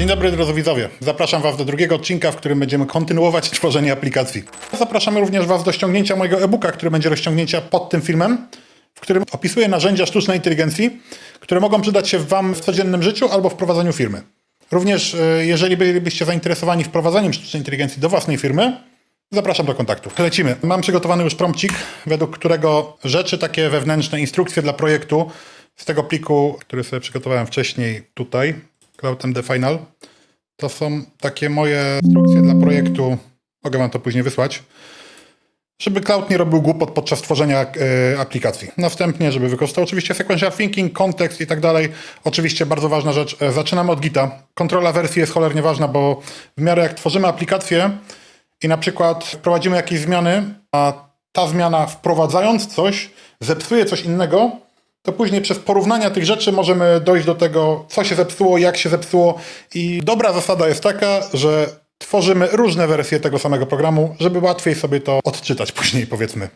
Dzień dobry drodzy widzowie. Zapraszam Was do drugiego odcinka, w którym będziemy kontynuować tworzenie aplikacji. Zapraszamy również Was do ściągnięcia mojego e-booka, który będzie do ściągnięcia pod tym filmem, w którym opisuję narzędzia sztucznej inteligencji, które mogą przydać się Wam w codziennym życiu albo w prowadzeniu firmy. Również e, jeżeli bylibyście zainteresowani wprowadzaniem sztucznej inteligencji do własnej firmy, zapraszam do kontaktu. Lecimy. Mam przygotowany już prompcik, według którego rzeczy takie wewnętrzne, instrukcje dla projektu z tego pliku, który sobie przygotowałem wcześniej tutaj, CloudMD Final, to są takie moje instrukcje dla projektu. Mogę Wam to później wysłać. Żeby cloud nie robił głupot podczas tworzenia e, aplikacji. Następnie, żeby wykorzystał oczywiście sequential thinking, kontekst i tak dalej. Oczywiście bardzo ważna rzecz. E, zaczynamy od Gita. Kontrola wersji jest cholernie ważna, bo w miarę jak tworzymy aplikację i na przykład wprowadzimy jakieś zmiany, a ta zmiana wprowadzając coś zepsuje coś innego, to później przez porównania tych rzeczy możemy dojść do tego, co się zepsuło, jak się zepsuło. I dobra zasada jest taka, że tworzymy różne wersje tego samego programu, żeby łatwiej sobie to odczytać później, powiedzmy.